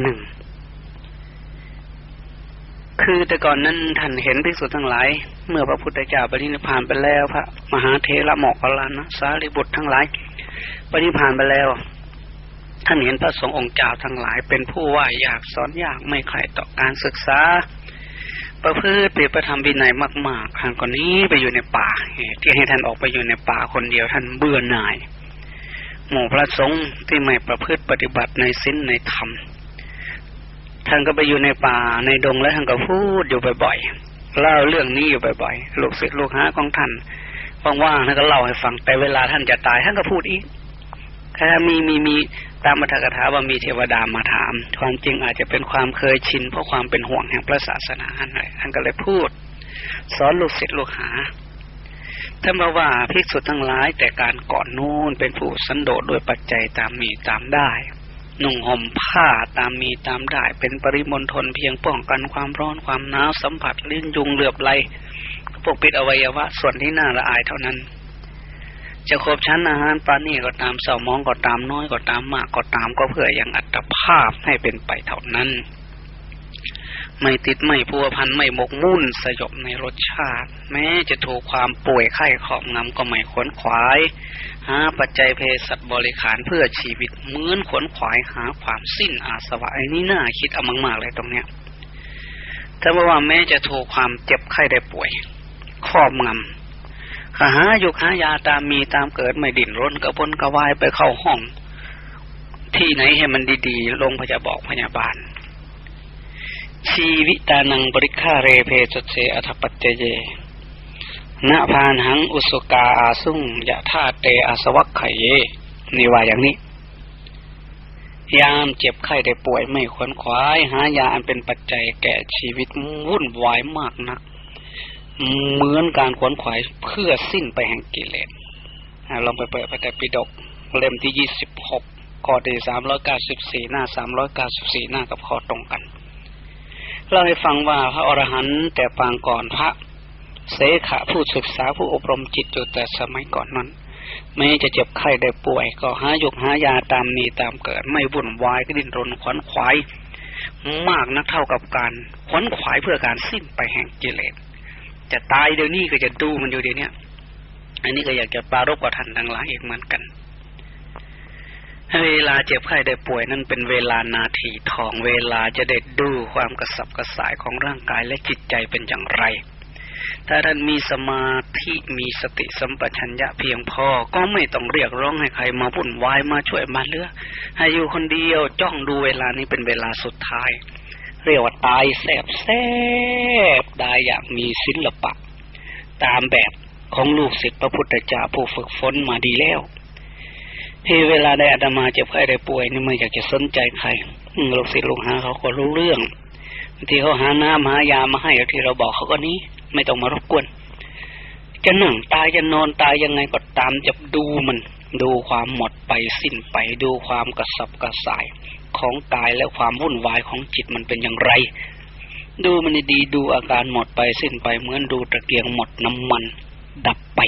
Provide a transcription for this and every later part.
หนึ่ง คือแต่ก่อนนั้นท่านเห็นภิกษุทั้งหลาย เมื่อพระพุทธเจ้าปรินิพานไปแล้วพระมหาเทระหมอกอลานะสารีบุตรทั้งหลายปรินิพานไปแล้ว ท่านเห็นพระสงฆ์องค์เจ้าทั้งหลาย เป็นผู้ว่าอยากสอนอยากไม่ใครต่อการศึกษา ประพฤติปฏิบัติธรรมวินัยมากๆท่านก็นี้ไปอยู่ในป่าที่ให้ท่านออกไปอยู่ในป่าคนเดียวท่านเบื่อหน่ายหมู่พระสงฆ์ที่ไม่ประพฤติปฏิบัติในศีลในธรรม ท่านก็ไปอยู่ในป่าในดงแล้วท่านก็พูดอยู่บ่อยๆเล่าเรื่องนี้อยู่บ่อยๆลูกศิษย์ลูกหาของท่านว่างๆท่านก็เล่าให้ฟังแต่เวลาท่านจะตายท่านก็พูดอีกถ้ามีมีมีตามมัทกถาว่ามีเทวดามาถาม ความจริงอาจจะเป็นความเคยชิน เพราะความเป็นห่วงแห่งพระศาสนาอะไรท่านก็เลยพูด สอนลูกศิษย์ลูกหาท่านบอกว่าภิกษุทั้งหลายแต่การก่อนนู้นเป็นผู้สันโดษด้วยปัจจัยตามมีตามได้ นุ่งห่มผ้าตามมีตามได้เป็นปริมณฑลเพียงป้องกันความร้อนความหนาวสัมผัสลิ้นยุงเหลือบไหลปกปิดอวัยวะ ส่วนที่น่าละอายเท่านั้น จะครบชั้นอาหารปานี่ก็ตามเสามองก็ตามน้อยก็ตามมากก็ตามก็เพื่อยังอัตภาพให้เป็นไปเท่านั้น ไม่ติดไม่พัวพันไม่หมกมุ่นสยบในรสชาติ แม้จะถูกความป่วยไข้ขอบงำก็ไม่ขวนขวาย หาปัจจัยเพศสัตว์บริขารเพื่อชีวิตเหมือนขวนขวายหาความสิ้นอาสวะไอ้นี่น่าคิดเอามากๆเลยตรงเนี้ยถ้าว่าแม้จะถูกความเจ็บไข้ได้ป่วยครอบงำหายุหายาตามมีตามเกิดไม่ดิ่นร้นกระพนกระวายไปเข้าห้อง ที่ไหนให้มันดีๆลงพยาบอกพยาบาล ชีวิตานังบริฆาเรเพจเสอัถปัจเจเยณพานหังอุสกาอาสุงยะธาเตอาสวัคไขเยนี่ว่าอย่างนี้ ยามเจ็บไข้ได้ป่วยไม่ขวนขวาย หายาอันเป็นปัจจัยแก่ชีวิตวุ่นวายมากนัก เหมือนการขวนขวายเพื่อสิ้นไปแห่งกิเลสลองไปเปิดพระไตรปิฎกเล่มที่ยี่สิบหกข้อที่สามร้อยเก้าสิบสี่หน้าสามร้อยเก้าสิบสี่หน้ากับข้อตรงกัน เราให้ฟังว่าพระอรหันต์แต่ปางก่อนพระเสขะผู้ศึกษาผู้อบรมจิตอยู่แต่สมัยก่อนนั้นแม้จะเจ็บไข้ได้ป่วย ก็หายกหายาตามมีตามเกิด ไม่วุ่นวายก็ดิ้นรนขวนขวาย มากนักเท่ากับการขวนขวายเพื่อการสิ้นไปแห่งกิเลสจะตายเดี๋ยวนี้ก็จะดูมันอยู่เดี๋ยวนี้อันนี้ก็อยากจะปรารบกับท่านทั้งหลายอีกเหมือนกัน เวลาเจ็บไข้ได้ป่วยนั่นเป็นเวลานาทีทองเวลาจะได้ดูความกระสับกระส่ายของร่างกายและจิตใจเป็นอย่างไร ถ้าท่านมีสมาธิมีสติสัมปชัญญะเพียงพอ ก็ไม่ต้องเรียกร้องให้ใครมาวุ่นวายมาช่วยมาเลือให้อยู่คนเดียวจ้องดูเวลานี้เป็นเวลาสุดท้าย เรียกว่าตายแสบแสบได้อย่างมีศิลปะ ตามแบบของลูกศิษย์พระพุทธเจ้าผู้ฝึกฝนมาดีแล้ว ที่เวลาได้อาตมาเจ็บไข้ได้ป่วยนี่ไม่อยากจะสนใจใครลูกศิษย์ลูกหาเขาก็รู้เรื่องบางทีเขาหาน้ำหายามาให้ที่เราบอกเขาก็นี้ ไม่ต้องมารบกวน จะนั่งตายจะนอนตายยังไงก็ตามจะดูมัน ดูความหมดไปสิ้นไปดูความกระสับกระส่ายของกายและความวุ่นวายของจิตมันเป็นอย่างไร ดูมันดีดูอาการหมดไปสิ้นไปเหมือนดูตะเกียงหมดน้ำมัน ดับไป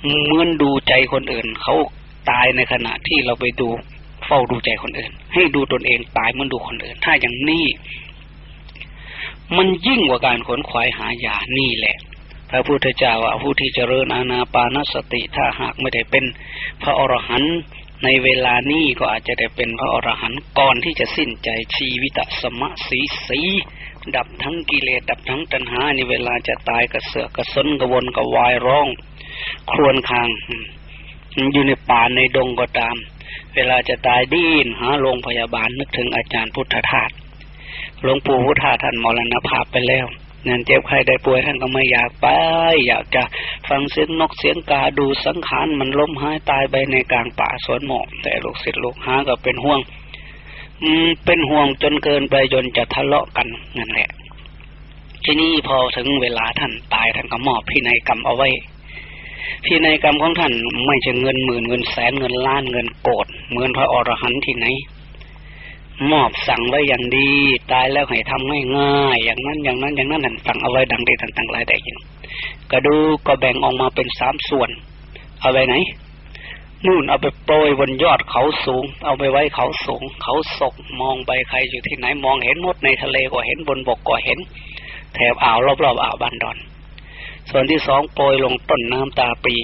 เหมือนดูใจคนอื่นเขา ตายในขณะที่เราไปดูเฝ้าดูใจคนอื่น ให้ดูตนเองตายเหมือนดูคนอื่น ถ้าอย่างนี้ มันยิ่งกว่าการขนขวายหายานี่แหละ พระพุทธเจ้าว่าผู้ที่เจริญอาณาปานสติ ถ้าหากไม่ได้เป็นพระอรหันต์ในเวลานี้ก็อาจจะได้เป็นพระอรหันต์ก่อนที่จะสิ้นใจชีวิตสมะสีสีดับทั้งกิเลสดับทั้งตัณหาในเวลาจะตายกระเสือกกระสนกระวนกระวายร้อง ครวญคาง อยู่ในป่าในดงก็ตาม เวลาจะตายดิ้นหาโรงพยาบาลนึกถึงอาจารย์พุทธทาสหลวงปู่พุทธาท่านมรณภาพไปแล้วนั่นเจ็บใครได้ป่วยท่านก็ไม่อยากไป อยากจะฟังเสียงนกเสียงกาดูสังขารมันล้มหายตายไปในกลางป่าสวนหมอกแต่ลูกศิษย์ลูกหาก็เป็นห่วง อืมเป็นห่วงจนเกินไปจนจะทะเลาะกันนั่นแหละ ทีนี้พอถึงเวลาท่านตายท่านก็มอบพินัยกรรมเอาไว้ พินัยกรรมของท่านไม่ใช่เงินหมื่นเงินแสนเงินล้านเงินโกดเหมือนพระอรหันต์ที่ไหน มอบสั่งไว้อย่างดี ตายแล้วให้ทำง่ายๆอย่างนั้นอย่างนั้นอย่างนั้นท่านสั่งเอาไว้ดังที่ท่านตั้งหลายแต่ยินกระดูก็แบ่งออกมาเป็นสามส่วน เอาไว้ไหนนู่นเอาไปโปรยบนยอดเขาสูง เอาไปไว้เขาสูง เขาศกมองไปใครอยู่ที่ไหนมองเห็นหมดในทะเลก็เห็นบนบกก็เห็น แถบอ่าวรอบๆอ่าวบันดอน ส่วนที่สองโปรยลงต้นน้ำตาปี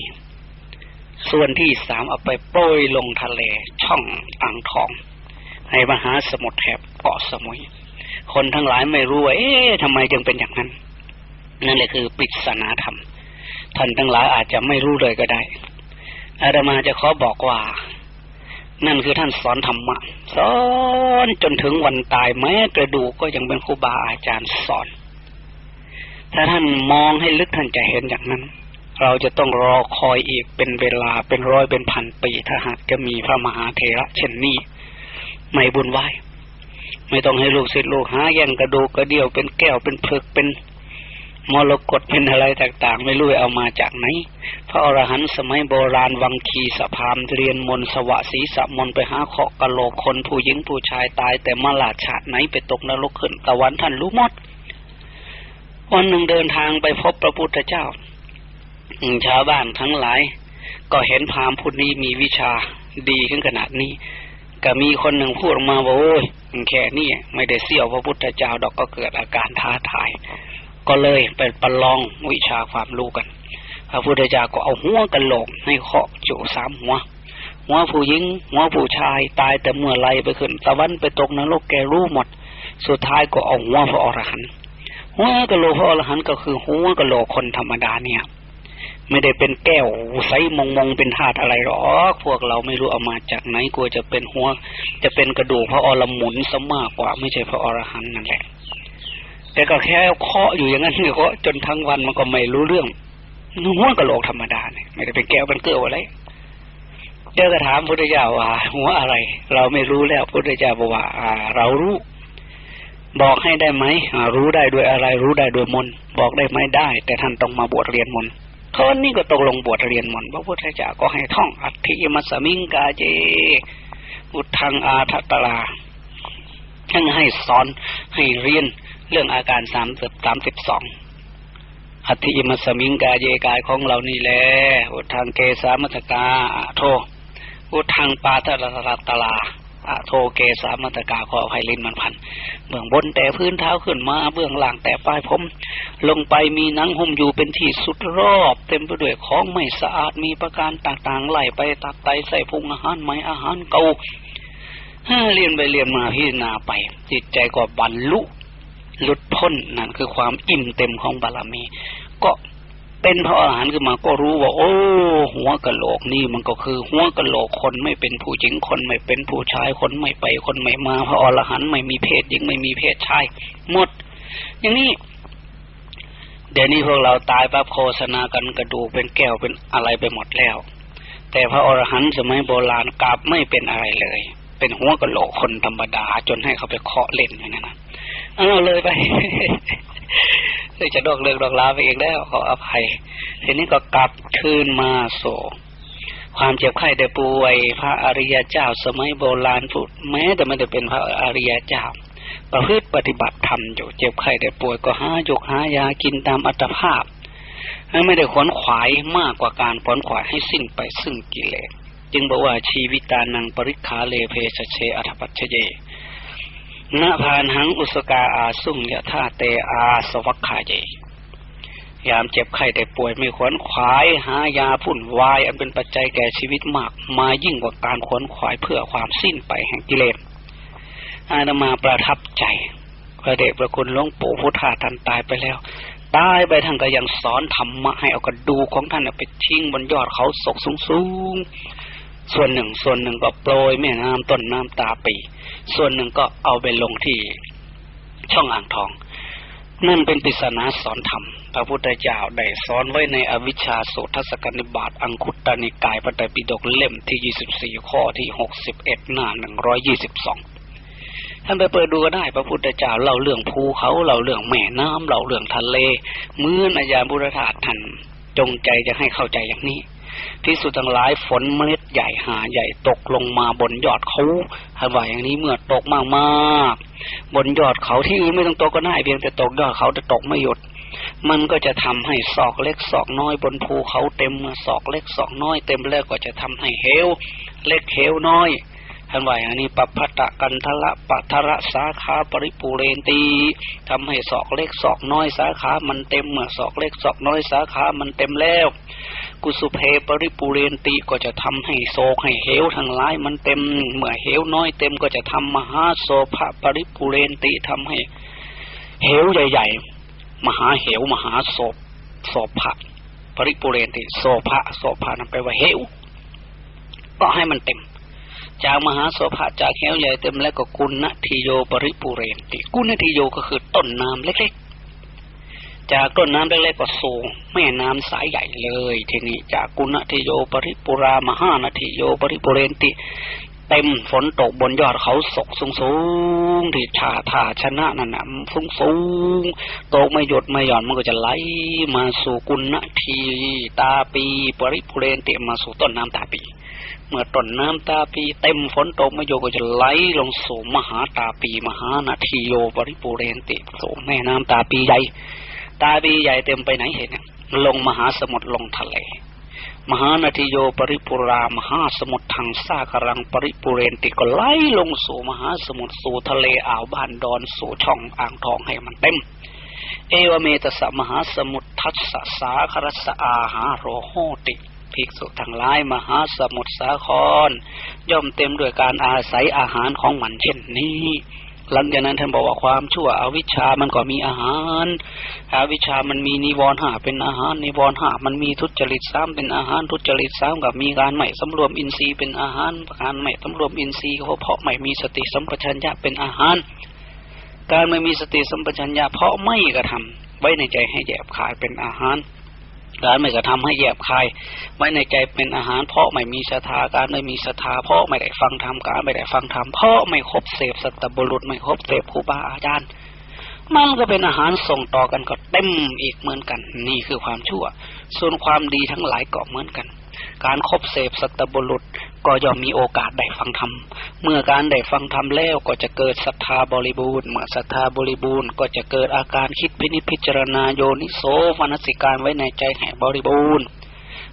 ส่วนที่สามเอาไปโปรยลงทะเลช่องอ่างทองให้มหาสมุทรแถบเกาะสมุย คนทั้งหลายไม่รู้ว่าเอ๊ะทำไมจึงเป็นอย่างนั้น นั่นแหละคือปริศนาธรรม ท่านทั้งหลายอาจจะไม่รู้เลยก็ได้ อาตมาจะขอบอกว่า นั่นคือท่านสอนธรรมะ สอนจนถึงวันตายแม้กระดูกก็ยังเป็นครูบาอาจารย์สอน ถ้าท่านมองให้ลึกท่านจะเห็นอย่างนั้น เราจะต้องรอคอยอีกเป็นเวลาเป็นร้อยเป็นพันปีถ้าหากจะมีพระมหาเถระเช่นนี้ไม่บุญไหวไม่ต้องให้ลูกศิษย์ลูกหาแย่งกระดูกกระเดี่ยวเป็นแก้วเป็นผึกเป็นมรกตเป็นอะไรต่างๆ ไม่รู้เอามาจากไหน พระอรหันต์สมัยโบราณวังคีสะพามเรียนมนสวะศีสะมนไปหาเคาะกะโหลกคนผู้หญิงผู้ชายตายแต่มาลาชาติไหนไปตกนรกขึ้นตะวันท่านรู้หมด วันหนึ่งเดินทางไปพบพระพุทธเจ้าชาวบ้านทั้งหลาย ก็เห็นพราหมณ์ผู้นี้มีวิชาดีขึ้นขนาดนี้ ก็มีคนหนึ่งพูดออกมาว่าโอ้ยแค่นี้ไม่ได้เสี่ยวพระพุทธเจ้าดอกก็เกิดอาการท้าทาย ก็เลยไปประลองวิชาความรู้กัน พระพุทธเจ้าก็เอาหัวกันโหลกให้เคาะจุสามหัว หัวผู้หญิง หัวผู้ชายตายแต่เมื่อไรไปขึ้นตะวันไปตกนรกแกรู้หมด สุดท้ายก็เอาหัวพระอรหันต์ หัวกะโหลกพระอรหันต์ก็คือหัวกะโหลกคนธรรมดาเนี่ย ไม่ได้เป็นแก้วใสมงมงเป็นธาตุอะไรหรอกพวกเราไม่รู้เอามาจากไหนกลัวจะเป็นหัว จะเป็นกระดูกพระอรหมุนซะมากกว่า ไม่ใช่พระอรหันต์นั่นแหละแต่ก็แค่เคาะอยู่อย่างนั้นเนี่ยเคาะจนทั้งวันมันก็ไม่รู้เรื่องหัวกะโหลกธรรมดาเนี่ยไม่ได้เป็นแก้วเป็นเกลืออะไรเจ้าก็ถามพุทธเจ้าว่าหัวอะไร เราไม่รู้แล้วพุทธเจ้าบอกว่าเรารู้ บอกให้ได้ไหมรู้ได้ด้วยอะไร รู้ได้ด้วยมนบอกได้ไหมได้ แต่ท่านต้องมาบวชเรียนมนคนนี้ก็ตกลงบวชเรียนมนพระพุทธเจ้าก็ให้ท่องอัตถิยมัสมิงกาเจอุทังอาทัตลาท่านให้สอนให้เรียนเรื่องอาการสามสิบสามสิบสองอัตถิยมัสมิงกาเยกายของเรานี่แหละอุทังเกสามัตกาโทอุทังปาทรัตตลา อะโทเกสามัตกาขออภัยลินมันพัน เบื้องบนแต่พื้นเท้าขึ้นมา เบื้องล่างแต่ปลายผม ลงไปมีนังหุ้มอยู่เป็นที่สุดรอบ เต็มไปด้วยของไม่สะอาดมีประการต่างๆไหลไปตัดไตใส่พุงอาหารใหม่อาหารเก่าเรียนไปเรียนมาพิจารณาไป จิตใจก็บรรลุหลุดพ้นนั่นคือความอิ่มเต็มของบารมี ก็ เป็นพระอรหันต์ขึ้นมาก็รู้ว่า โอ้ หัวกะโหลกนี่มันก็คือ หัวกะโหลกคนไม่เป็นผู้หญิงคนไม่เป็นผู้ชายคนไม่ไปคนไม่มาพระอรหันต์ไม่มีเพศหญิงไม่มีเพศชายหมด อย่างนี้เดี๋ยวนี้พวกเราตายปั๊บโฆษณากันกระดูกเป็นแก้วเป็นอะไรไปหมดแล้ว แต่พระอรหันต์สมัยโบราณกลับไม่เป็นอะไรเลย เป็นหัวกะโหลกคนธรรมดาจนให้เขาไปเคาะเล่นอย่างนั้นนะเอาเลยไป เลยจะดอกเลิกดอกลาไปเองแล้วขออภัย ทีนี้ก็กลับคืนมาโศความเจ็บไข้ได้ป่วย พระอริยเจ้าสมัยโบราณพูดแม้แต่ไม่ได้เป็นพระอริยเจ้า ประพฤติปฏิบัติธรรมอยู่เจ็บไข้ได้ป่วยก็หาหยกหายากินตามอัตภาพไม่ได้ขวนขวายมากกว่าการขวนขวายให้สิ้นไปซึ่งกิเลสจึงบอกว่าชีวิตานังปริคาเลเพชเชอัตปัชเย นาพานหังอุสกาอาสุ่งยะท่าเตอาสวัคขาเยยามเจ็บไข้ได้ป่วยไม่ขวนขวาย หายาพุ่นวาย อันเป็นปัจจัยแก่ชีวิตมากมายิ่งกว่าการขวนขวายเพื่อความสิ้นไปแห่งกิเลสอาตมาประทับใจพระเดชพระคุณหลวงปู่พุทธาท่านตายไปแล้ว ตายไปท่านก็ยังสอนธรรมะให้เอากระดูของท่านไปทิ้งบนยอดเขาศกสูงๆ ส่วนหนึ่ง ส่วนหนึ่งก็โปรยแม่น้ำต้นน้ำตาปี ส่วนหนึ่งก็เอาไปลงที่ช่องอ่างทอง นั่นเป็นปริศนาสอนธรรม พระพุทธเจ้าได้สอนไว้ในอวิชชาสุทศกนิบาตอังคุตตนิกายพระไตรปิฎกเล่มที่ยี่สิบสี่ข้อที่หกสิบเอ็ดหน้าหนึ่งร้อยยี่สิบสองท่านไปเปิดดูก็ได้ พระพุทธเจ้าเล่าเรื่องภูเขาเล่าเรื่องแม่น้ำเล่าเรื่องทะเลเมื่อนายาบุรธาท่านจงใจจะให้เข้าใจอย่างนี้ ที่สุดทั้งหลายฝนเมล็ดใหญ่หาใหญ่ตกลงมาบนยอดเขาหว่าอย่างนี้เมื่อตกมากๆบนยอดเขาที่อื่นไม่ต้องตกก็ได้เพียงแต่ตกยอดเขาจะตกไม่หยุด มันก็จะทำให้ศอกเล็กศอกน้อยบนภูเขาเต็มเมื่อศอกเล็กศอกน้อยเต็มแล้วก็จะทำให้เหวเล็กเหวน้อยท่านว่าอย่างนี้ปัปพตะกันทละปัทระสาขาปริปูเรนตีทำให้ศอกเล็กศอกน้อยสาขามันเต็มเมื่อศอกเล็กศอกน้อยสาขามันเต็มแล้ว กุสุเพปริปูเรนติก็จะทำให้โศกให้เหวทั้งหลายมันเต็มเมื่อเหวน้อยเต็มก็จะทำมหาโสภปริปูเรนติทำให้ เหวใหญ่ ๆ มหาเหวมหาโศโศภะปริปูเรนติโศภะโศภะนั่นแปลว่าเหว ก็ให้มันเต็ม จากมหาโสภะจากเหวใหญ่เต็มแล้วก็กุณทิโยปริปูเรนติ กุณทิโยก็คือต้นน้ำเล็กๆ จากต้นน้ำเล็กๆก็สูงแม่น้ำสายใหญ่เลยทีนี้จากกุณทิโยปริปุรามหานาทิโยปริปุเรนติ เต็มฝนตกบนยอดเขาศกสูงสูงๆที่ชาทาชนะนั่นนะสูงสูงๆตกไม่หยดไม่หย่อนมันก็จะไหลมาสู่กุณทีตาปีปริปุเรนติมาสู่ต้นน้ำตาปีเมื่อต้นน้ำตาปีเต็มฝนตกไม่โยก็จะไหลลงสู่มหาตาปีมหานาทีโยปริปุเรนติสู่แม่น้ำตาปีใหญ่ ตาปีใหญ่เต็มไปไหนเห็นลงมหาสมุทรลงทะเล มหานาทีโยปริปุรามหาสมุทรทางซากรังปริปุเรนติก็ไหลลงสู่มหาสมุทรสู่ทะเลอ่าวบ้านดอนสู่ช่องอ่างทองให้มันเต็ม เอวเมตสะมหาสมุทรทัสสสาครสอาหาโรโหติภิกษุทั้งหลายมหาสมุทรสาคร ย่อมเต็มด้วยการอาศัยอาหารของมันเช่นนี้ หลังจากนั้นท่านบอกว่าความชั่วอวิชชามันก็มีอาหารอวิชชามันมีนิวรณ์ห้าเป็นอาหาร นิวรณ์ห้ามันมีทุจริตสามเป็นอาหาร ทุจริตสามกับมีการไม่สำรวมอินทรีย์เป็นอาหารการไม่สำรวมอินทรีย์เพราะไม่มีสติสัมปชัญญะเป็นอาหาร การไม่มีสติสัมปชัญญะเพราะไม่กระทำไว้ในใจให้แยบคายเป็นอาหาร การไม่กระทำให้แยบคาย ไว้ในใจเป็นอาหาร เพราะไม่มีศรัทธาการไม่มีศรัทธาเพราะไม่ได้ฟังธรรมการไม่ได้ฟังธรรมเพราะไม่คบเสพสัตบุรุษไม่คบเสพครูบาอาจารย์ มันก็เป็นอาหารส่งต่อกันก็เต็มอีกเหมือนกัน นี่คือความชั่ว ส่วนความดีทั้งหลายก็เหมือนกัน การคบเสพสัตบุรุษ ก็ย่อมมีโอกาสได้ฟังธรรม เมื่อการได้ฟังธรรมแล้วก็จะเกิดศรัทธาบริบูรณ์ เมื่อศรัทธาบริบูรณ์ก็จะเกิดอาการคิดพินิจพิจารณาโยนิโสมนสิการไว้ในใจแห่บริบูรณ์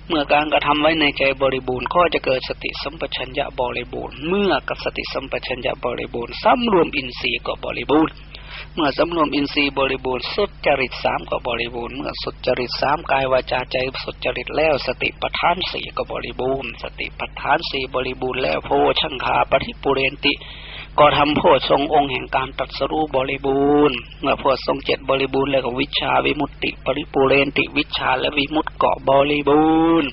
เมื่อการกระทำไว้ในใจบริบูรณ์ ก็จะเกิดสติสัมปชัญญะบริบูรณ์ เมื่อกับสติสัมปชัญญะบริบูรณ์สำรวมอินทรีย์ก็บริบูรณ์ เมื่อสำรวมอินทรีย์บริบูรณ์สุดจริตสามก็บริบูรณ์เมื่อสุดจริตสามกายวาจาใจสุดจริตแล้ว สติปัฏฐานสี่ก็บริบูรณ์ สติปัฏฐานสี่บริบูรณ์แล้วโพชังคาปฏิปุเรนติ ก็ทำโพชงองค์แห่งการตรัสรู้บริบูรณ์ เมื่อโพชงเจ็ดบริบูรณ์แล้วก็วิชาวิมุตติ ปริปุเรนติวิชาและวิมุตติเกาะบริบูรณ์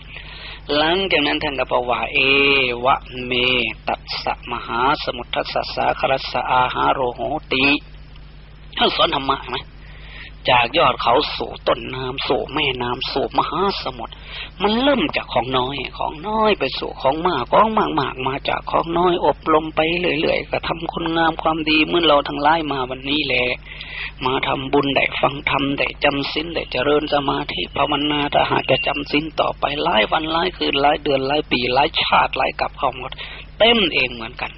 หลังจากนั้นท่านก็บอกว่าเอวะเม ตัสสะมหาสมุทัสสะสาครัสสะอาหาโรโหติ ท่านสอนธรรมะไหมจากยอดเขาสู่ต้นน้ำสู่แม่น้ำสู่มหาสมุทรมันเริ่มจากของน้อย ของน้อยไปสู่ของมากของมากมากมาจากของน้อยอบรมไปเรื่อยๆก็ทำคุณงามความดีเมื่อเราทั้งหลายมาวันนี้แหละมาทำบุญได้ฟังธรรมได้จำศีลได้เจริญสมาธิภาวนาถ้าหากจะจำศีลต่อไปหลายวันหลายคืนหลายเดือนหลายปีหลายชาติหลายกับเขาหมดเต็มเองเหมือนกัน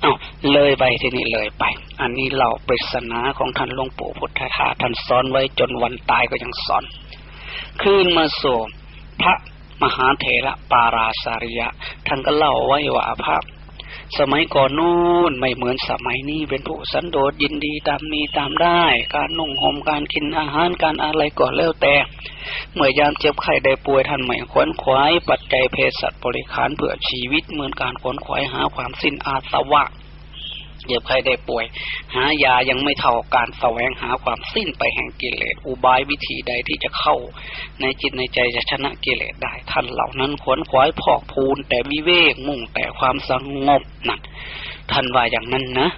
เอาเลยไปที่นี่เลยไป อันนี้เราปริศนาของท่านหลวงปู่พุทธทาสท่านสอนไว้จนวันตายก็ยังสอน คืนมาสู่พระมหาเถระปาราสาริยะ ท่านก็เล่าไว้ว่าพระ สมัยก่อนนู่นไม่เหมือนสมัยนี้เป็นผู้สันโดษยินดีตามมีตามได้ การนุ่งห่มการกินอาหารการอะไรก็แล้วแต่ เมื่อยามเจ็บไข้ได้ป่วยท่านไม่ขวนขวาย ปัจจัยเภสัชบริขารเพื่อชีวิตเหมือนการขวนขวายหาความสิ้นอาสวะ เจ็บไข้ได้ป่วย หายายังไม่เท่าการแสวงหาความสิ้นไปแห่งกิเลส อุบายวิธีใดที่จะเข้า ในจิตในใจจะชนะกิเลสได้ ท่านเหล่านั้นขวนขวายพอกพูน แต่วิเวกมุ่งแต่ความสงบนั่นท่านว่าอย่างนั้นนะ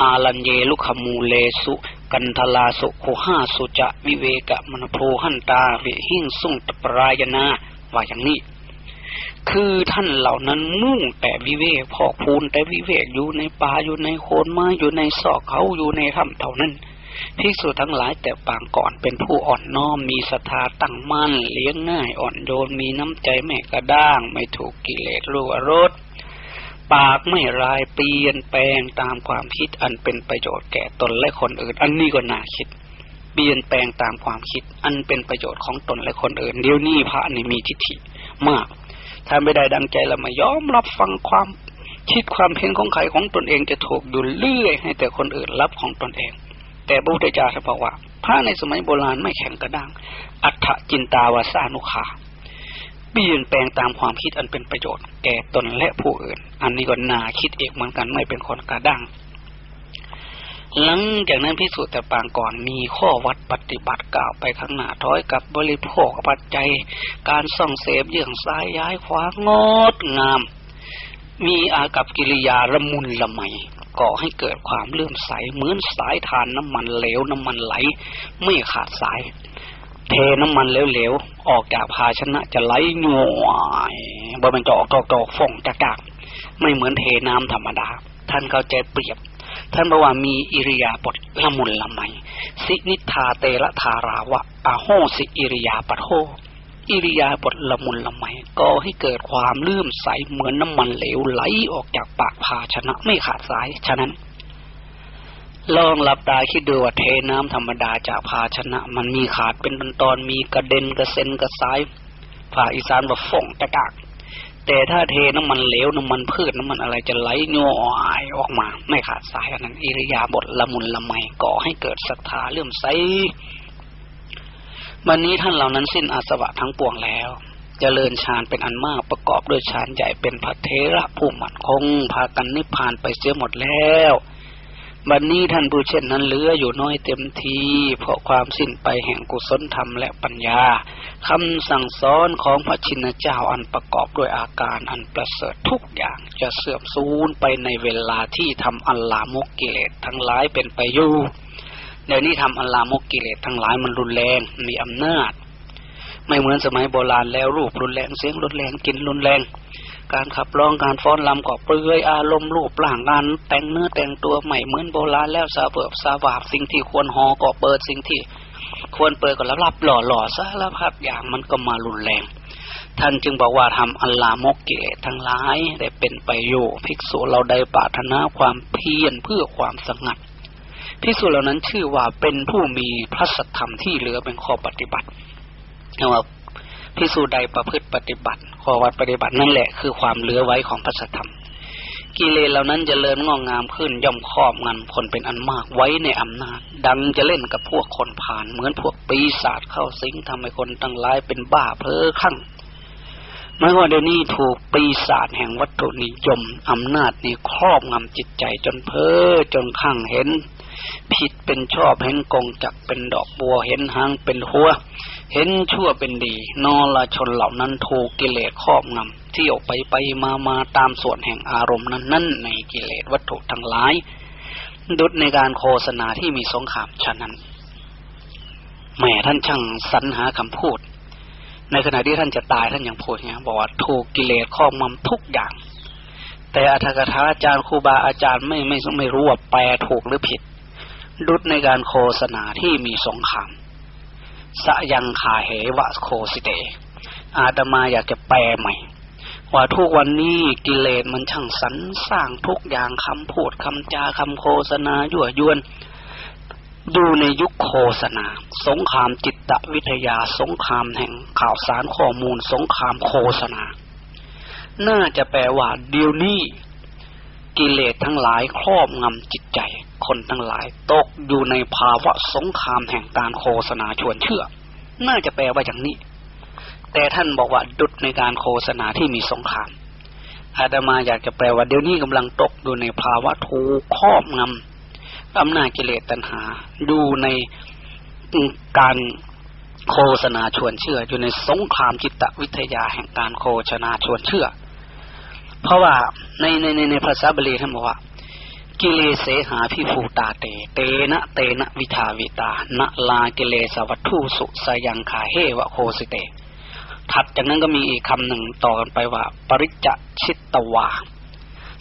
อาลันเยลุขมูเลสุกันทลาสุโคห้าสุจะวิเวกะมณโพหันตาวิหิงสุงตปรายนาว่าอย่างนี้ คือท่านเหล่านั้นมุ่งแต่วิเวกพอกพูนแต่วิเวกอยู่ในป่าอยู่ในโคนไม้อยู่ในซอกเขาอยู่ในถ้ำเท่านั้นภิกษุทั้งหลายแต่ปางก่อนเป็นผู้อ่อนน้อมมีศรัทธาตั้งมั่น เลี้ยงง่ายอ่อนโยนมีน้ำใจไม่กระด้าง ไม่ถูกกิเลสรั่วรดปากไม่รายเปลี่ยนแปลงตามความคิดอันเป็นประโยชน์แก่ตนและคนอื่น อันนี้ก็น่าคิดบิปลี่ยนแปลงตามความคิด อันเป็นประโยชน์ของตนและคนอื่น เดี๋ยวนี้พระนี่มีทิฏฐิมาก ถ้าไม่ได้ดังใจแล้วไม่ยอมรับฟังความคิดความเห็นของใครของตนเองจะถูกอยู่เรื่อย ให้แต่คนอื่นรับของตนเอง แต่พระพุทธเจ้าท่านบอกว่าพระในสมัยโบราณไม่แข็งกระด้าง อัฏฐจินตาวาสานุขาเปลี่ยนแปลงตามความคิดอันเป็นประโยชน์ แก่ตนและผู้อื่น อันนี้ก็น่าคิดเอกเหมือนกันไม่เป็นคนกระด้าง หลังจากนั้นพิสูจน์แต่ปางก่อนมีข้อวัดปฏิบัติกล่าวไปข้างหน้าถอยกับบริโภคปัจจัย การส่องเสพเยื่องซ้ายย้ายขวางดงาม มีอากับกิริยาละมุนละไมก่อให้เกิดความเลื่อมใสเหมือนสายทานน้ำมันเหลวน้ำมันไหล ไม่ขาดสาย เทน้ำมันเหลวๆออกจากภาชนะจะไหลหน่วยบ่เป็นจะออกดอกอกๆฟ่องจากากๆไม่เหมือนเทน้ำธรรมดา ท่านเข้าใจเปรียบ ท่านบอกว่ามีอิริยาบถละมุนละไมสินิทาเตระทาราวะอาโหสิอิริยาปโทอิริยาบถละมุนละไมก็ให้เกิดความเลื่อมใสเหมือนน้ำมันเหลวไหลออกจากปากภาชนะไม่ขาดสาย ฉะนั้น ลองหลับตาคิดดูว่าเทน้ำธรรมดาจากภาชนะ มันมีขาดเป็นตอนตอนมีกระเด็นกระเซ็นกระสายภาคอีสานว่าฟ่องตะกาก แต่ถ้าเทน้ำมันเหลวน้ำมันพืชน้ำมันอะไรจะไหลย้อยออกมา ไม่ขาดสายอันนั้นอิริยาบถละมุนละไมก่อให้เกิดศรัทธาเลื่อมใสวันนี้ท่านเหล่านั้นสิ้นอาสวะทั้งปวงแล้วจเจริญฌานเป็นอันมากประกอบด้วยฌานใหญ่เป็นพระเทระผู้มั่นคง พากันนิพพานไปเสียหมดแล้ว วันนี้ท่านผู้เช่นนั้นเหลืออยู่น้อยเต็มที เพราะความสิ้นไปแห่งกุศลธรรมและปัญญาคำสั่งสอนของพระชินเจ้าอันประกอบด้วยอาการอันประเสริฐทุกอย่างจะเสื่อมสูญไปในเวลาที่ทำอัลลามกกิเลสทั้งหลายเป็นไปอยู่เดี๋ยวนี้ทำอัลลามกกิเลสทั้งหลายมันรุนแรงมีอำนาจ ไม่เหมือนสมัยโบราณแล้วรูปรุนแรงเสียงรุนแรงกินรุนแรง การขับร้องการฟ้อนรำก็เปลือยอารมณ์รูปร่างการแต่งเนื้อแต่งตัวใหม่เหมือนโบราณแล้วสาเบิบสาบาบสิ่งที่ควรหอก็เปิดสิ่งที่ ควรเปิดก็รับรับหล่อหล่อสารพัดอย่างมันก็มารุนแรง ท่านจึงบอกว่าทำอัลลามกกิเลสทั้งหลายได้เป็นไปอยู่ภิกษุเราได้ปรารถนาความเพียรเพื่อความสงัดพิสูจน์เหล่านั้นชื่อว่าเป็นผู้มีพระสัทธรรมที่เหลือเป็นข้อปฏิบัติเอาว่าพิสูจน์ใดประพฤติปฏิบัติ ข้อวัดปฏิบัตินั่นแหละคือความเหลือไว้ของพระสัทธรรม กิเลสเหล่านั้นจเจริญงอกงามขึ้นย่อมครอบงำคนเป็นอันมากไว้ในอำนาจ ดังจะเล่นกับพวกคนผ่าน เหมือนพวกปีศาจเข้าสิงทำให้คนตั้งหลายเป็นบ้าเพ้อคลั่งเมื่อว่าเดี๋ยวนี้ถูกปีศาจแห่งวัตถุนิยมอำนาจนี้ครอบงำจิตใจจนเพ้อจนข้างเห็น ผิดเป็นชอบเห็นกงจักเป็นดอกบัวเห็นหางเป็นหัว เห็นชั่วเป็นดี นอละชนเหล่านั้นถูกกิเลสครอบงำเที่ยวไปไปมามาตามส่วนแห่งอารมณ์นั้นนั่นในกิเลสวัตถุทั้งหลาย ดุดในการโฆษณาที่มีสงครามฉะนั้นแหม่ท่านช่างสรรหาคำพูด ในขณะที่ท่านจะตายท่านยังพูดเงี้ยบอกว่าถูกกิเลสครอบงำทุกอย่างแต่อัธกถาอาจารย์ครูบาอาจารย์ไม่ไม่ไม่รู้ว่าแปลถูกหรือผิด ดุดในการโฆษณาที่มีสงครามสะยังขาเหวะโคสิเต อาตมาอยากจะแปลใหม่ ว่าทุกวันนี้กิเลสมันช่างสรรสร้างทุกอย่างคำพูดคำจาคำโฆษณายั่วยวนดูในยุคโฆษณา สงครามจิตวิทยาสงครามแห่งข่าวสารข้อมูล สงครามโฆษณา น่าจะแปลว่าเดี๋ยวนี้ กิเลสทั้งหลายครอบงำจิตใจ คนทั้งหลายตกอยู่ในภาวะสงครามแห่งการโฆษณาชวนเชื่อ น่าจะแปลว่าอย่างนี้ แต่ท่านบอกว่าดุดในการโฆษณาที่มีสงคราม อาตมาอยากจะแปลว่าเดี๋ยวนี้กำลังตกอยู่ในภาวะถูกครอบงำอำนาจกิเลสตัณหา ดูในการโฆษณาชวนเชื่อ อยู่ในสงครามจิตวิทยาแห่งการโฆษณาชวนเชื่อ เพราะว่าในในในในภาษาบาลีท่านบอกว่า กิเลเสหาพิภูตาเต เตนะเตนะวิทาวิตานะลากิเลสวัตถุสุสยังขาเฮวะโคสิเต ถัดจากนั้นก็มีอีกคำหนึ่งต่อกันไปว่า ปริจจชิตตวา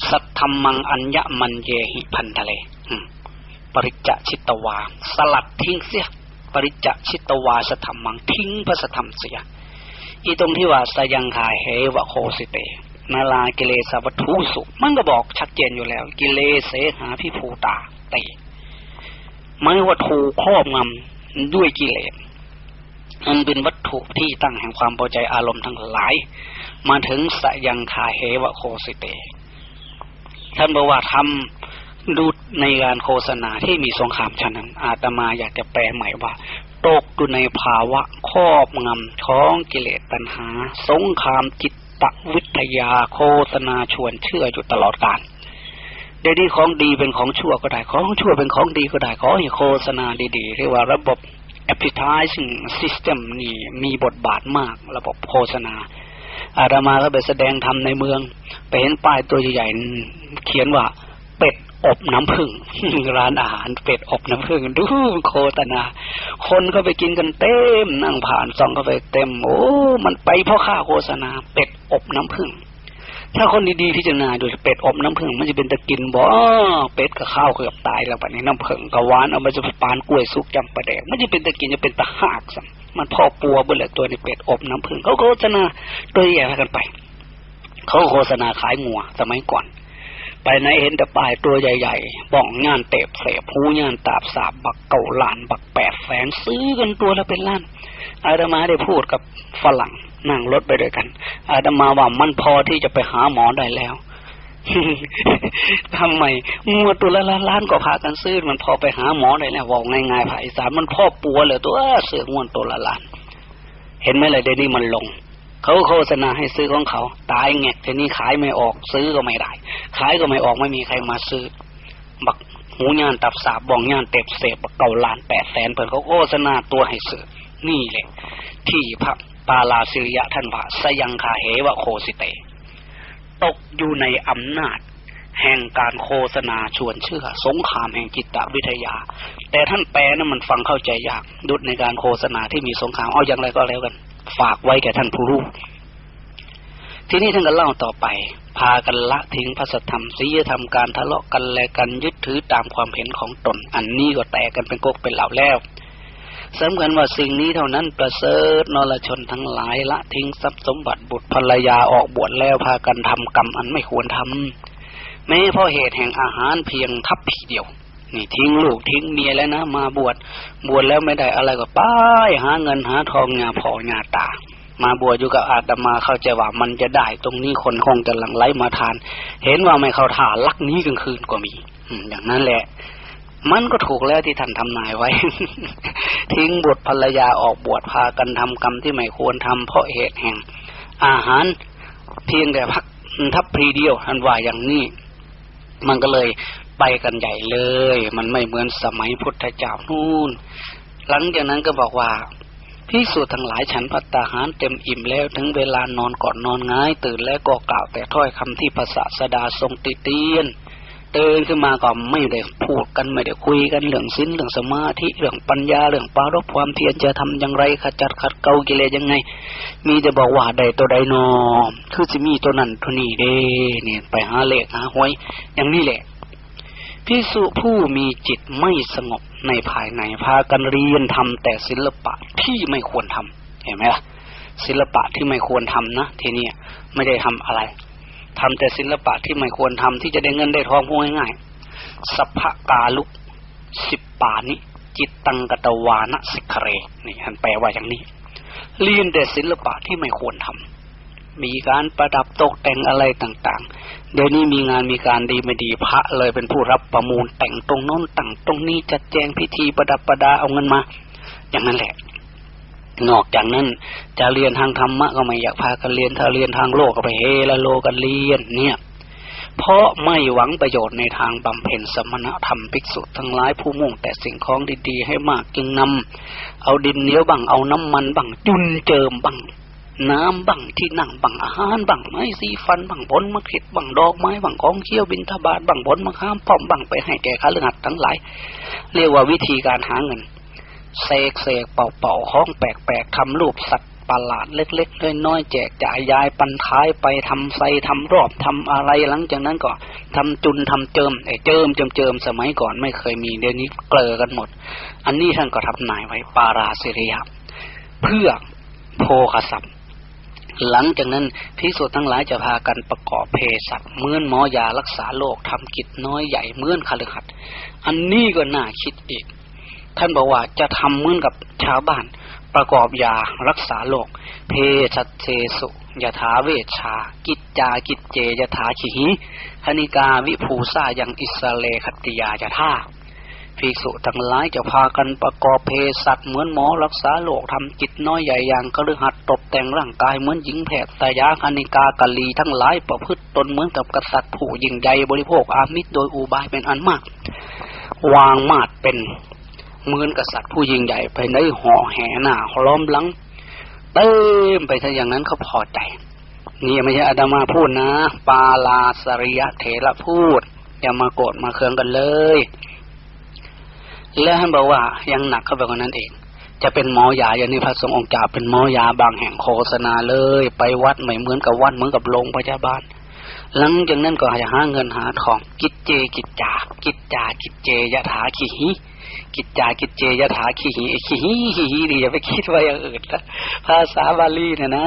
สัทธรรมังอัญญมันเยหิพันทะเลปริจจชิตตวา สลัดทิ้งเสีย ปริจจชิตตวาสธรรมังทิ้งพระสธรรมเสีย อีตรงที่ว่าสยังขาเหวะโคสิเต นาลากิเลสวัตถุสุ มันก็บอกชัดเจนอยู่แล้ว กิเลเสหาพิภูตาตไม่ว่าถูกครอบงด้วยกิเลสมันเป็นวัตถุที่ตั้งแห่งความพอใจอารมณ์ทั้งหลาย มาถึงสยังคาเหวะโคสิเต ท่านบอกว่าทำดูในการโฆษณาที่มีสงครามฉะนั้น อาตมาอยากจะแปลใหม่ว่า ตกอยู่ในภาวะครอบงำของกิเลสตัณหา สงครามจิต ตวิทยาโฆษณาชวนเชื่ออยู่ตลอดกาลเดี๋ยวนี้ของดีเป็นของชั่วก็ได้ ของชั่วเป็นของดีก็ได้ ขอให้โฆษณาดีๆ เรียกว่าระบบ advertising system นี่มีบทบาทมาก ระบบโฆษณา อาตมาก็ไปแสดงทำในเมือง ไปเห็นป้ายตัวใหญ่ๆเขียนว่า เป็ด อบน้ำผึ้งร้านอาหารเป็ดอบน้ำผึ้งดูโฆษณาคนก็ไปกินกันเต็มนั่งผ่านซองก็ไปเต็ม โอ้ มันไปเพราะค่าโฆษณา เป็ดอบน้ำผึ้งถ้าคนดีๆพิจารณาดูเป็ดอบน้ำผึ้งมันจะเป็นตะกินบ่เป็ดกับข้าวเกือบตายแล้วปะนี้น้ำผึ้งกับหวานเอามาจะปานกล้วยสุกจำประแดกมันจะเป็นตะกินจะเป็นตะหากสัมันพ่อปัวเบื่อตัวในเป็ดอบน้ำผึ้งเขาโฆษณาตัวใหญ่กันไปเขาโฆษณาขายงัวสมัยก่อน ไปไหนเห็นแต่ป้ายตัวใหญ่ๆบ้องงานเตบเสบหูงานตาบสาบบักเก่าล้านบักแปดแสนซื้อกันตัวละเป็นล้านอาตมาได้พูดกับฝรั่งนั่งรถไปด้วยกัน อาตมาว่ามันพอที่จะไปหาหมอได้แล้วทำไมงัวตัวละล้านก็พากันซื้อมันพอไปหาหมอได้แล้วบอกง่ายๆภาคอีสานมันพ่อปัวเลยตัวเสือกงวนตัวละล้าน เห็นไหมเลยเดี๋ยวนี้มันลง เขาโฆษณาให้ซื้อของเขา ตายแงกทีนี้ขายไม่ออก ซื้อก็ไม่ได้ ขายก็ไม่ออกไม่มีใครมาซื้อ บักหูยานตับสาบบองยานเต็บเสบกเก่าล้านแปดแสนเปิดเขาโฆษณาตัวให้ซื้อนี่แหละ ที่พระปาลาสิริยะท่านว่าสยังคาเหวะโคสิเต ตกอยู่ในอำนาจ แห่งการโฆษณาชวนเชื่อ สงครามแห่งจิตวิทยา แต่ท่านแปลนั้นมันฟังเข้าใจยากดุดในการโฆษณาที่มีสงครามเอาอย่างไรก็แล้วกัน ฝากไว้แก่ท่านผู้รู้ ทีนี้ท่านก็เล่าต่อไป พากันละทิ้งพระสธรรมศีลธรรมการทะเลาะกันแลกันยึดถือตามความเห็นของตน อันนี้ก็แตกกันเป็นกกเป็นเหล่าแล้วสำคัญว่าสิ่งนี้เท่านั้นประเสริฐนรชนทั้งหลายละทิ้งทรัพย์สมบัติบุตรภรรยาออกบวชแล้วพากันทำกรรมอันไม่ควรทำแม้เพราะเหตุแห่งอาหารเพียงทัพพีเดียว นี่ทิ้งลูกทิ้งเมียแล้วนะมาบวชบวชแล้วไม่ได้อะไรก็ป้ายหาเงินหาทองงาพองาตา มาบวชอยู่กับอาตมาเข้าใจว่ามันจะได้ ตรงนี้คนคงจะหลั่งไหลมาทาน เห็นว่าไม่เข้าท่าลักนี้กลางคืนก็มีอย่างนั้นแหละ มันก็ถูกแล้วที่ท่านทำนายไว้ ทิ้งบุตรภรรยาออกบวชพากันทำกรรมที่ไม่ควรทำเพราะเหตุแห่ง อาหารเพียงแต่พักทับพรีเดียวท่านว่าอย่างนี้มันก็เลย ไปกันใหญ่เลย มันไม่เหมือนสมัยพุทธเจ้านู่น หลังจากนั้นก็บอกว่าพิสูจทั้งหลายฉันพัตตาหารเต็มอิ่มแล้วถึงเวลานอนก่อนนอนง่าย ตื่นแล้วก็กล่าวแต่ถ้อยคำที่ภาษาสดาทรงติเตียนตื่นขึ้นมาก็ไม่ได้พูดกันไม่ได้คุยกันเรื่องศีลเรื่องสมาธิเรื่องปัญญาเรื่องปารบความเพียรจะทำอย่างไรขจัดขัดเกลากิเลสยังไง มีแต่บอกว่าใดตัวใดนอคือจะมีตัวนั้นตัวนี้เด้เนี่ยไปหาเลขหาหวยอย่างนี้แหละ พิสุผู้มีจิตไม่สงบในภายในพากันเรียนทำแต่ศิลปะที่ไม่ควรทำเห็นไหมล่ะ ศิลปะที่ไม่ควรทำนะทีนี้ไม่ได้ทำอะไรทำแต่ศิลปะที่ไม่ควรทำที่จะได้เงินได้ทองพูดง่ายๆสัพพกาลุกสิบปานิจิตตังกตวานะสิกเรนี่ท่านแปลว่าอย่างนี้เรียนแต่ศิลปะที่ไม่ควรทำมีการประดับตกแต่งอะไรต่างๆ เดี๋ยวนี้มีงานมีการดีไม่ดีพระเลยเป็นผู้รับประมูลแต่งตรงโน้นแต่งตรงนี้จัดแจงพิธีประดับประดาเอาเงินมา อย่างนั้นแหละ นอกจากนั้น จะเรียนทางธรรมะก็ไม่อยากพากันเรียนถ้าเรียนทางโลกก็ไปเฮละโลกันเรียนเนี่ย เพราะไม่หวังประโยชน์ในทางบำเพ็ญสมณธรรมภิกษุทั้งหลายผู้มุ่งแต่สิ่งของดีๆให้มากจึงนำเอาดินเหนียวบังเอาน้ำมันบังจุนเจิมบัง น้ำบังที่นั่งบังอาหารบังไม้สีฟันบังผลมะเข็ดบังดอกไม้บังของเคี้ยวบินทบาทบังผลมะข้ามป้อมบังไปให้แก่ข้าราชการทั้งหลาย เรียกว่าวิธีการหาเงินเสกเสกเป่าเป่าห้องแปลกๆทำรูปสัตว์ประหลาดเล็กๆน้อยๆแจกจ่ายยายปันท้ายไปทำไฟทำรอบทำอะไรหลังจากนั้นก็ทำจุนทำเจิมไอ้เจิมเจิมเจิมสมัยก่อนไม่เคยมีเดี๋ยวนี้เกลอกันหมด อันนี้ท่านก็ทำนายไว้ปาราสิริยะเพื่อโพคสัพ หลังจากนั้นพิสุทั้งหลายจะพากันประกอบเพศัตเมื่อนหมอยารักษาโรคทำกิจน้อยใหญ่เมื่อนคาลขัด อันนี้ก็น่าคิดอีก ท่านบอกว่าจะทำเหมือนกับชาวบ้าน ประกอบยารักษาโรคเพชัชเชสุยถาเวชชา กิจจากิจเจยถาขีหิคณิกาวิภูซายังอิสเลคติยายท่า ภิกษุทั้งหลายจะพากันประกอบเพสัตเหมือนหมอรักษาโรคทำจิตน้อยใหญ่อย่างกระหัดตกแต่งร่างกายเหมือนหญิงแพทย์ตายาคณิกากะลีทั้งหลายประพฤติตนเหมือนกับกษัตริย์ผู้ยิ่งใหญ่บริโภคอามิตรโดยอุบายเป็นอันมาก วางมาดเป็นเหมือนกษัตริย์ผู้ยิ่งใหญ่ไปในห่อแห่หน้าล้อมหลังเต็มไปถ้าอย่างนั้นเขาพอใจนี่ไม่ใช่อาดามาพูดนะ ปาลาสริยะเถระพูด อย่ามาโกรธมาเคืองกันเลย และท่านบอกว่ายังหนักเข้าไปกว่านั้นเองจะเป็นหมอยาอย่างนี้พระสงฆ์องค์จ่าเป็นหมอยาบางแห่งโฆษณาเลย ไปวัดไม่เหมือนกับวัดเหมือนกับโรงพยาบาล หลังจากนั้นก็จะหาเงินหาทองกิจเจกิจจากิจจากิจเจยถาขีหิกิจจากิจเจยถาขีหิขีหิขีหินี่อย่าไปคิดว่าอย่างอื่นนะภาษาบาลีเนี่ยนะ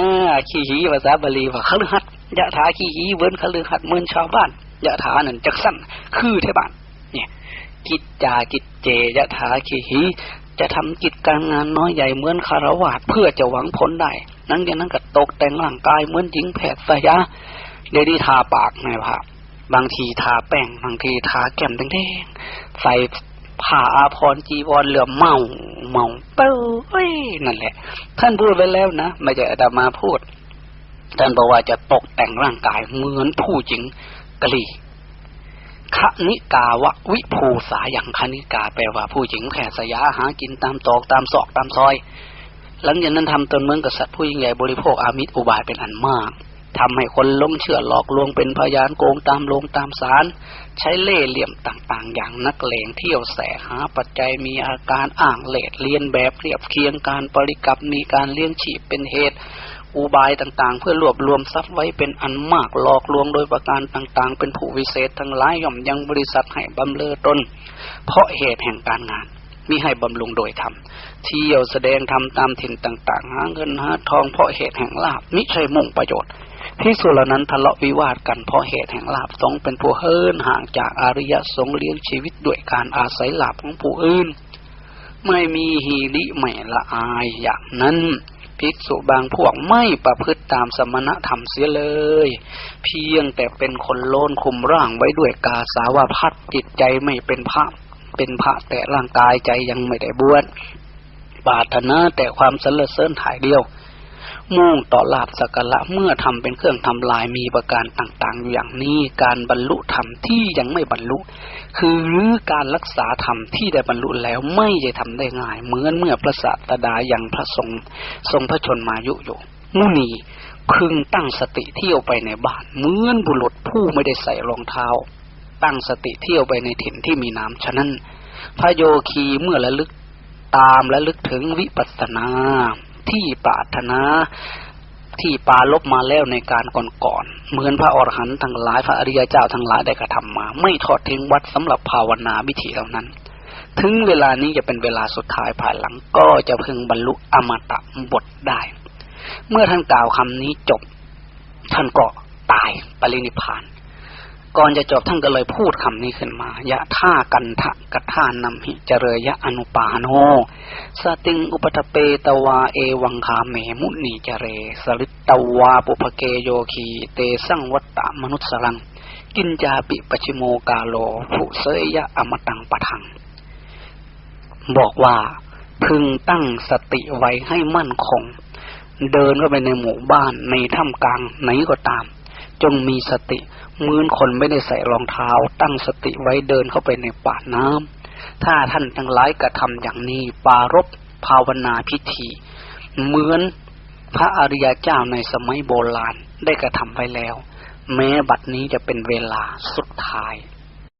ขีหิภาษาบาลีว่าคฤหัสถ์ยถาขีหิเวินคฤหัสเมือนชาวบ้านยถานั่นจักสั้นคือเทบ้านเนี่ย กิจจากิจเจยถาขีหิจะทำกิจการงานน้อยใหญ่เหมือนคารวาสเพื่อจะหวังผลได้ นั้นอย่างนั้นก็ตกแต่งร่างกายเหมือนหญิงแพทย์สยาเดี๋ยวนี้ทาปากไงพระบางทีทาแป้ง บางทีทาแก้มแดงๆใส่ผ้าอาภรจีวรเหลือเมาเมาเป้ยนั่นแหละ ท่านพูดไว้แล้วนะ ไม่ใช่อาตมาพูด ท่านบอกว่าจะตกแต่งร่างกายเหมือนผู้หญิงกะลี คณิกาวะวิภูสาอย่างคณิกาแปลว่าผู้หญิงแผ่สยาหากินตามตอกตามศอกตามซอย หลังจากนั้นทำตนเหมือนกับสัตว์ผู้ยิ่งใหญ่บริโภคอามิตรอุบายเป็นอันมากทำให้คนหลงเชื่อหลอกลวงเป็นพยานโกงตามลงตามสาร ใช้เล่ห์เหลี่ยมต่างๆ อย่างนักเลงเที่ยวแสหาปัจจัยมีอาการอ่างเลดเลียนแบบเรียบเคียงการปริกับมีการเลี้ยงฉีบเป็นเหตุ อุบายต่างๆ เพื่อรวบรวมทรัพย์ไว้เป็นอันมากหลอกลวงโดยประการต่างๆ เป็นผู้วิเศษทั้งหลายย่อมยังบริษัทให้บำเรอตน เพราะเหตุแห่งการงานมิให้บำรุงโดยธรรมเที่ยวแสดงธรรมตามถิ่นต่างๆ หาเงินหาทองเพราะเหตุแห่งลาบมิใช่มุ่งประโยชน์ที่สุดเหล่านั้นทะเลาะวิวาทกันเพราะเหตุแห่งลาบสงเป็นผู้เฮินห่างจากอริยสงเลี้ยงชีวิตด้วยการอาศัยลาบของผู้อื่น ไม่มีฮีริไม่ละอายอย่างนั้น ภิกษุบางพวกไม่ประพฤติตามสมณธรรมเสียเลย เพียงแต่เป็นคนโลนคุมร่างไว้ด้วยกาสาวาพัดจิตใจไม่เป็นพระเป็นพระแต่ร่างกายใจยังไม่ได้บวชปารถนาแต่ความสรรเสริญถ่ายเดียว มุ่งต่อลาบสักการะเมื่อทำเป็นเครื่องทำลายมีประการต่างๆอยู่อย่างนี้การบรรลุธรรมที่ยังไม่บรรลุ คือหรือการรักษาธรรมที่ได้บรรลุแล้วไม่จะทำได้ง่าย เหมือนเมื่อพระสัตดาอยังพระทรงทรงพระชนมายุอยู่มุนีพึงตั้งสติเที่ยวไปในบ้านเหมือนบุรุษผู้ไม่ได้ใส่รองเท้า ตั้งสติเที่ยวไปในถิ่นที่มีน้ำฉะนั้นพระโยคีเมื่อระลึกตามและลึกถึงวิปัสสนา ที่ปรารถนาที่ปาลบมาแล้วในการก่อนๆ เหมือนพระอรหันต์ทั้งหลายพระอริยเจ้าทั้งหลายได้กระทำมา ไม่ทอดทิ้งวัดสำหรับภาวนาวิธีเหล่านั้น ถึงเวลานี้จะเป็นเวลาสุดท้ายภายหลังก็จะพึงบรรลุอมตะบทได้ เมื่อท่านกล่าวคำนี้จบ ท่านก็ตายปรินิพาน ก่อนจะจบท่านก็เลยพูดคำนี้ขึ้นมา ยะท่ากันทะกะท่านำหิเจเรยะอนุปาโน สติงอุปทเปตวาเอวังคาเมมุนีเจเร สลิตตวาปุภเกโยคีเตสังวัตตมนุสสลัง กินจาปิปชิโมกาโลผุเสยยะอมตังปะทัง บอกว่าพึงตั้งสติไว้ให้มั่นคง เดินเข้าไปในหมู่บ้านในถ้ำกลางไหนก็ตาม จงมีสติ มือนคนไม่ได้ใส่รองเท้า ตั้งสติไว้เดินเข้าไปในป่าน้ำถ้าท่านทั้งหลายกระทำอย่างนี้ปารบภาวนาพิธี เหมือนพระอริยเจ้าในสมัยโบราณได้กระทำไว้แล้ว แม้บัดนี้จะเป็นเวลาสุดท้าย